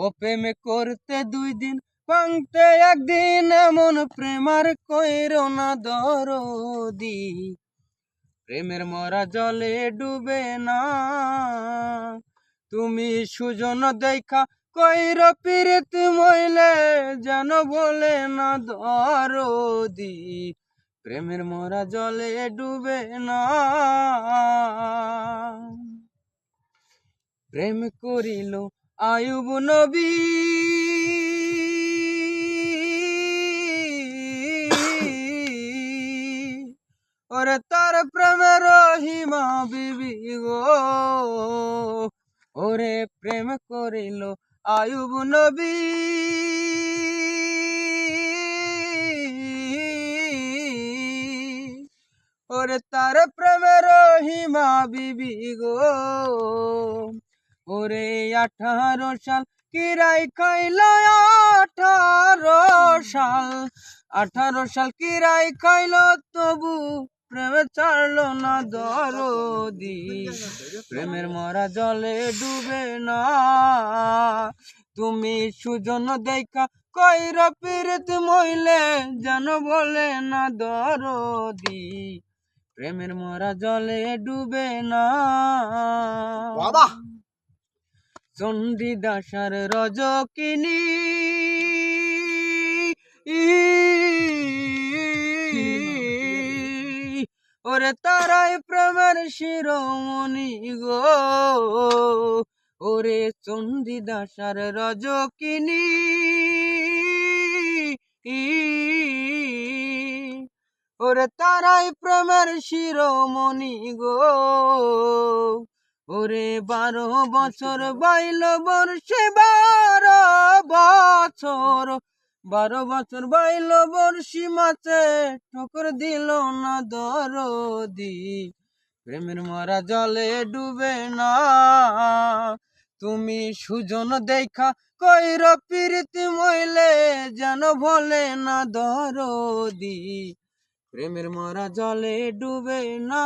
ও প্রেম করতে দুই দিন পাংতে একদিন এমন প্রেমার কইর না দরদি। প্রেমের মরা জলে ডুবে না। তুমি সুজন দেখা কইর পীড়িত মইলে যেন বলে না দরদি। প্রেমের মরা জলে ডুবে না। প্রেম করিল আয়ুব নবী। ওরে তার প্রেমের হিমা বিবি গো। ওরে প্রেম করিল আয়ুব নবী। ওরে তার প্রেমের হিমা বিবি গো। ওরে আঠারো সাল কিরাই খাইল আঠারো সাল? আঠারো সাল কিরাই খাইল? তবু প্রেমে ছাড়লো না দরদি। প্রেমের মরা জলে ডুবে না। তুমি সুজন দেখা কইর পীড়িত মইলে যেন বলে না দরদি। প্রেমের মরা জলে ডুবে না। বাবা! চণ্ডী দাসার রজকিনী। ওরে তারাই প্রেমের শিরোমণি গো। ওরে চণ্ডী দাসার রজকিনী। ওরে তারাই প্রেমের শিরোমণি গো। ওরে বারো বছর বাইল বর্ষে, বারো বছর বারো বছর বাইল বর্ষি মাছে ঠোকর দিল না দরদি। প্রেমের মরা জলে ডুবে না। তুমি সুজন দেখা কইর প্রীতি মইলে যেন ভোলে না দরদি। প্রেমের মরা জলে ডুবে না।